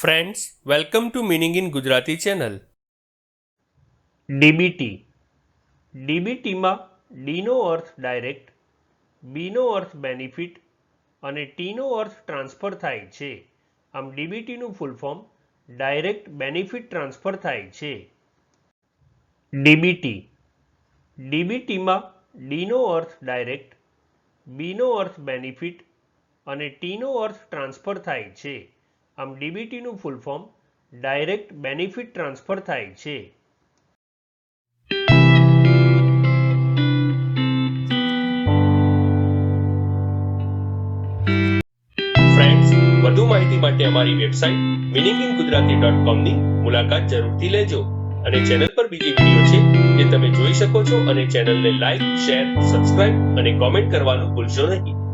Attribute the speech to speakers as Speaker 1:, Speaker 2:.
Speaker 1: Friends welcome to meaning in Gujarati channel
Speaker 2: DBT ડીબીટીમાં ડીનો અર્થ direct બીનો અર્થ બેનિફિટ અને ટીનો અર્થ ટ્રાન્સફર થાય છે. આમ ડીબીટીનું full form direct benefit transfer થાય છે. ડીબીટી ડીબીટીમાં ડીનો અર્થ ડાયરેક્ટ બીનો અર્થ બેનિફિટ અને ટીનો અર્થ ટ્રાન્સફર થાય છે. આમ ડીબીટીનું full form direct benefit transfer થાય છે.
Speaker 1: ફ્રેન્ડ્સ વધુ માહિતી માટે અમારી website meaning in Gujarati dot કોમની મુલાકાત જરૂરથી લેજો અને ચેનલ પર બીજી વીડિયો છે જે તમે જોઈ શકો છો અને ચેનલને લાઈક શેર સબસ્ક્રાઇબ અને કોમેન્ટ કરવાનું ભૂલશો નહીં.